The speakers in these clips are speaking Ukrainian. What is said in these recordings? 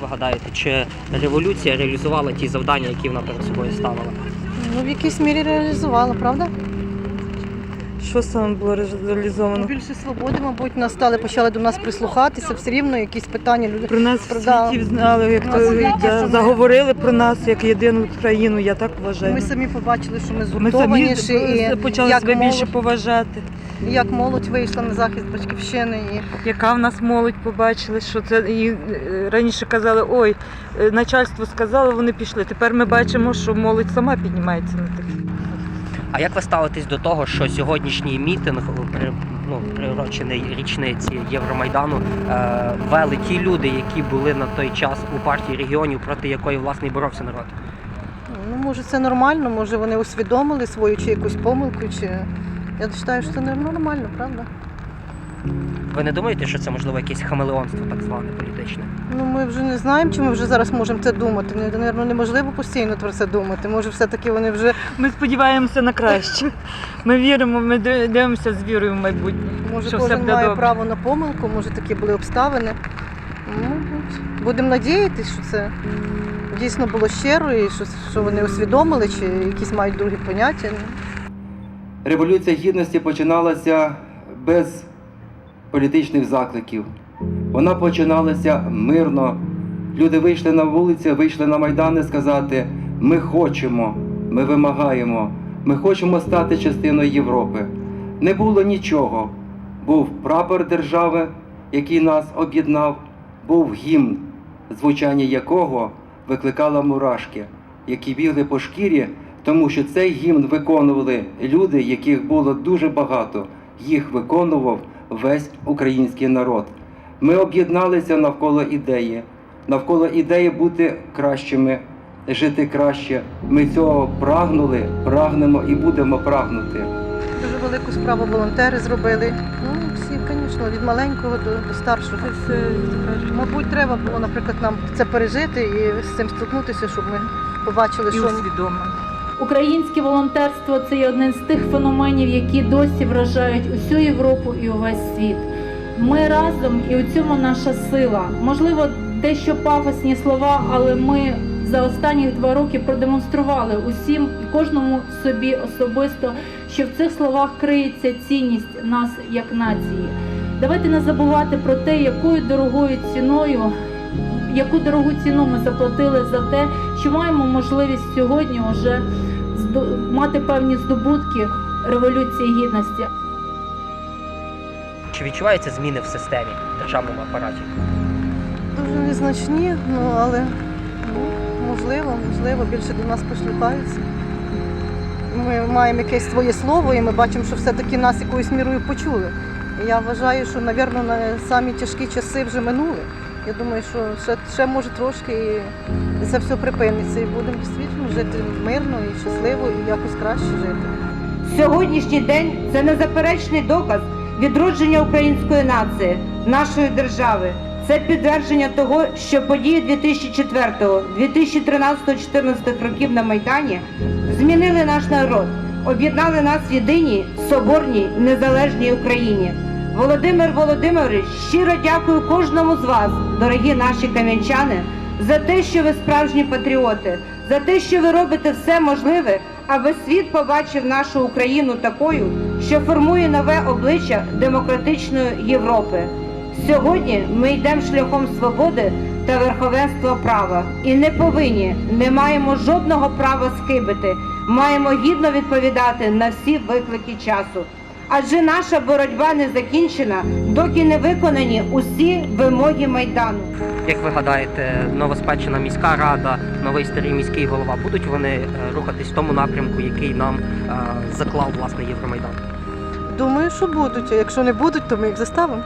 ви гадаєте, чи революція реалізувала ті завдання, які вона перед собою ставила? Ну, в якійсь мірі реалізувала, правда? Що саме було реалізовано? Більше свободи, мабуть, нас стали, почали до нас прислухатися, все рівно якісь питання люди. Про нас в світі знали, як Ну, то да, заговорили про нас як єдину країну, я так вважаю. Ми самі побачили, що ми Ми самі згуртованіші, і почали як себе більше поважати. як молодь вийшла на захист батьківщини. І Яка в нас молодь побачили, що це і е, раніше казали, ой, е, начальство сказало, вони пішли. Тепер ми бачимо, що молодь сама піднімається на таке. А як ви ставитесь до того, що сьогоднішній мітинг при ну, прирочений річниці Євромайдану е, вели ті люди, які були на той час у партії регіонів, проти якої власне боровся народ? ну, може це нормально, може вони усвідомили свою чи якусь помилку, чи я вважаю, що це не- нормально, правда? Ви не думаєте, що це можливо якесь хамелеонство, так зване політичне? Ну ми вже не знаємо, чи ми вже зараз можемо це думати. Не- Наверно, неможливо постійно про це думати. Може, все-таки вони вже Ми сподіваємося на краще. Ми віримо, ми дивимося з вірою в майбутнє. Може, що все кожен буде має добре. право на помилку, може такі були обставини. Ну, от, будемо надіятися, що це дійсно було щиро і що, що вони усвідомили, чи якісь мають другі поняття. Революція гідності починалася без політичних закликів. Вона починалася мирно. Люди вийшли на вулиці, вийшли на майдани сказати: ми хочемо, ми вимагаємо, ми хочемо стати частиною Європи. Не було нічого. Був прапор держави, який нас об'єднав, був гімн, звучання якого викликало мурашки, які бігли по шкірі, тому що цей гімн виконували люди, яких було дуже багато. Їх виконував весь український народ. Ми об'єдналися навколо ідеї, навколо ідеї бути кращими, жити краще. Ми цього прагнули, прагнемо і будемо прагнути. Дуже велику справу волонтери зробили. Ну, всі, звісно, від маленького до, до старшого. Мабуть, треба було, наприклад, нам це пережити і з цим стикнутися, щоб ми побачили, І що усвідомлено. Українське волонтерство це є один з тих феноменів, які досі вражають усю Європу і увесь світ. Ми разом, і у цьому наша сила. Можливо, дещо пафосні слова, але ми за останні два роки продемонстрували усім і кожному собі особисто, що в цих словах криється цінність нас як нації. Давайте не забувати про те, якою дорогою ціною, яку дорогу ціну ми заплатили за те, що маємо можливість сьогодні вже мати певні здобутки революції гідності. Чи відчуваються зміни в системі в державному апараті? дуже незначні, ну але ну, можливо, можливо, більше до нас прислухаються. Ми маємо якесь своє слово, і ми бачимо, що все-таки нас якоюсь мірою почули. І я вважаю, що, напевно, на самі тяжкі часи вже минули. Я думаю, що ще, ще може трошки і це все припиниться, і будемо дійсно жити мирно і щасливо, і якось краще жити. Сьогоднішній день це незаперечний доказ відродження української нації, нашої держави. Це підтвердження того, що події 2004, 2013, 2014 років на Майдані змінили наш народ, об'єднали нас в єдиній, соборній, незалежній Україні. Володимир Володимирович, щиро дякую кожному з вас, дорогі наші кам'янчани, за те, що ви справжні патріоти, за те, що ви робите все можливе, аби світ побачив нашу Україну такою, що формує нове обличчя демократичної Європи. Сьогодні ми йдемо шляхом свободи та верховенства права і не повинні, не маємо жодного права скибити. Маємо гідно відповідати на всі виклики часу. Адже наша боротьба не закінчена, доки не виконані усі вимоги майдану. Як ви гадаєте, новоспечена міська рада, новий старий міський голова будуть вони е, рухатись в тому напрямку, який нам е, заклав власне Євромайдан? Думаю, що будуть, якщо не будуть, то ми їх заставимо.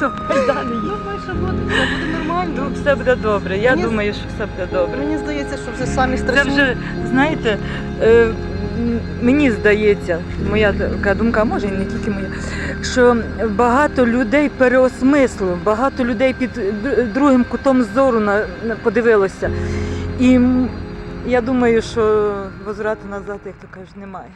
Думаю, що все буде нормально. Ну, Все буде добре. Я Ні. думаю, що все буде добре. Мені здається, що вже самі Це страшні. вже, знаєте, е, м, мені здається, моя така думка, а може і не тільки моя, що багато людей переосмислило, багато людей під д- другим кутом зору на, на- подивилося. І м, я думаю, що возврату назад, як то кажуть, немає.